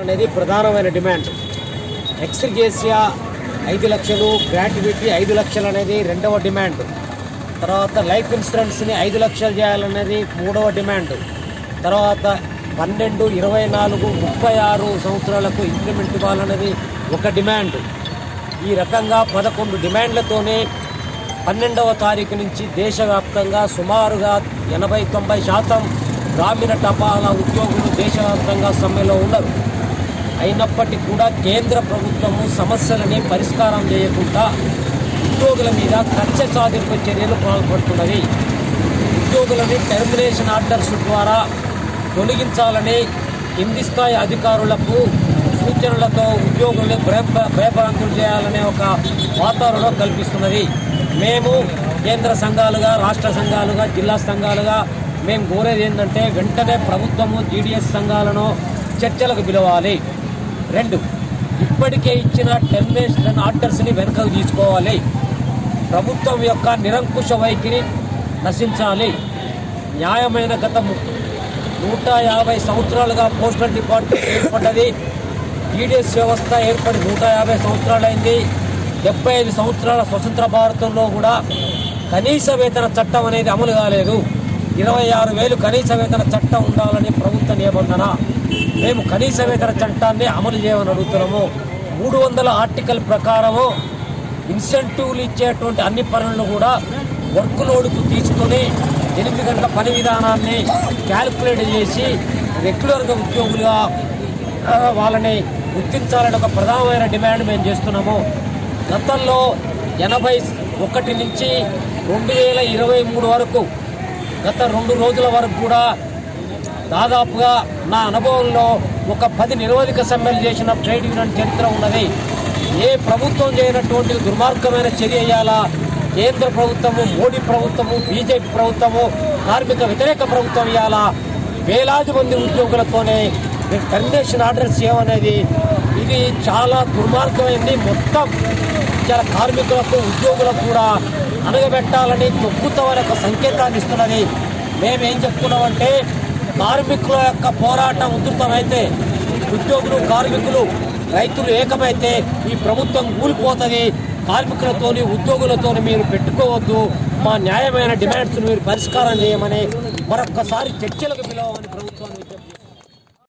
అనేది ప్రధానమైన demand. Ex gratia ఐదు లక్షలు గ్రాట్యుటీ ఐదు లక్షలు అనేది రెండవ డిమాండ్. తర్వాత లైఫ్ ఇన్సూరెన్స్ని ఐదు లక్షలు చేయాలనేది మూడవ డిమాండ్. తర్వాత పన్నెండు ఇరవై నాలుగు ముప్పై ఆరు సంవత్సరాలకు ఇంక్రిమెంట్ ఇవ్వాలనేది ఒక డిమాండ్. ఈ రకంగా పదకొండు డిమాండ్లతోనే పన్నెండవ తారీఖు నుంచి దేశవ్యాప్తంగా సుమారుగా ఎనభై తొంభై శాతం గ్రామీణ టపాలా ఉద్యోగులు దేశవ్యాప్తంగా సమ్మెలో ఉన్నారు. అయినప్పటికీ కూడా కేంద్ర ప్రభుత్వము సమస్యలని పరిష్కారం చేయకుండా ఉద్యోగుల మీద కక్ష సాధింపు చర్యలు పాల్పడుతున్నది. ఉద్యోగులని టెర్మినేషన్ ఆర్డర్స్ ద్వారా తొలగించాలని కింది స్థాయి అధికారులకు సూచనలతో ఉద్యోగుల్ని భయభ్రాంతులు చేయాలనే ఒక వాతావరణం కల్పిస్తున్నది. మేము కేంద్ర సంఘాలుగా రాష్ట్ర సంఘాలుగా జిల్లా సంఘాలుగా మేము కోరేది ఏంటంటే వెంటనే ప్రభుత్వము జీడిఎస్ సంఘాలను చర్చలకు పిలవాలి. రెండు. ఇప్పటికే ఇచ్చిన టెర్మినేషన్ ఆర్డర్స్ని వెనుకకు తీసుకోవాలి. ప్రభుత్వం యొక్క నిరంకుశ వైఖరి నశించాలి. న్యాయమైన గత నూట యాభై సంవత్సరాలుగా పోస్టల్ డిపార్ట్మెంట్ ఏర్పడ్డది. ఈడీఎస్ వ్యవస్థ ఏర్పడి నూట యాభై సంవత్సరాలైంది. డెబ్బై ఐదు సంవత్సరాల స్వతంత్ర భారతంలో కూడా కనీస వేతన చట్టం అనేది అమలు కాలేదు. ఇరవై ఆరు వేలు కనీస వేతన చట్టం ఉండాలని ప్రభుత్వ నిబంధన. మేము కనీస వేతన చట్టాన్ని అమలు చేయమని అడుగుతున్నాము. మూడు వందల ఆర్టికల్ ప్రకారము ఇన్సెంటివ్లు ఇచ్చేటువంటి అన్ని పనులను కూడా వర్క్ లోడ్కు తీసుకొని ఎనిమిది గంటల పని విధానాన్ని క్యాలిక్యులేట్ చేసి రెగ్యులర్గా ఉద్యోగులుగా వాళ్ళని గుర్తించాలని ఒక ప్రధానమైన డిమాండ్ మేము చేస్తున్నాము. గతంలో ఎనభై ఒకటి నుంచి రెండు వేల ఇరవై మూడు వరకు గత రెండు రోజుల వరకు కూడా దాదాపుగా నా అనుభవంలో ఒక పది నిరోధక సమ్మెలు చేసిన ట్రేడ్ యూనియన్ చరిత్ర ఉన్నది. ఏ ప్రభుత్వం చేయనటువంటి దుర్మార్గమైన చర్య చేయాలా కేంద్ర ప్రభుత్వము మోడీ ప్రభుత్వము బీజేపీ ప్రభుత్వము కార్మిక వ్యతిరేక ప్రభుత్వం ఇవ్వాలా వేలాది మంది ఉద్యోగులతోనే టెర్మినేషన్ ఆర్డర్స్ చేయమనేది ఇది చాలా దుర్మార్గమైంది. మొత్తం చాలా కార్మికులకు ఉద్యోగులకు కూడా అణగబెట్టాలని తొక్కుతామని ఒక సంకేతాన్ని ఇస్తున్నది. మేమేం చెప్తున్నామంటే కార్మికుల యొక్క పోరాటం ఉధృతమైతే ఉద్యోగులు కార్మికులు రైతులు ఏకమైతే ఈ ప్రభుత్వం కూలిపోతుంది కార్మికులతోని ఉద్యోగులతోని మీరు పెట్టుకోవద్దు. మా న్యాయమైన డిమాండ్స్ మీరు పరిష్కారం చేయమని మరొక్కసారి చర్చలకు పిలవమని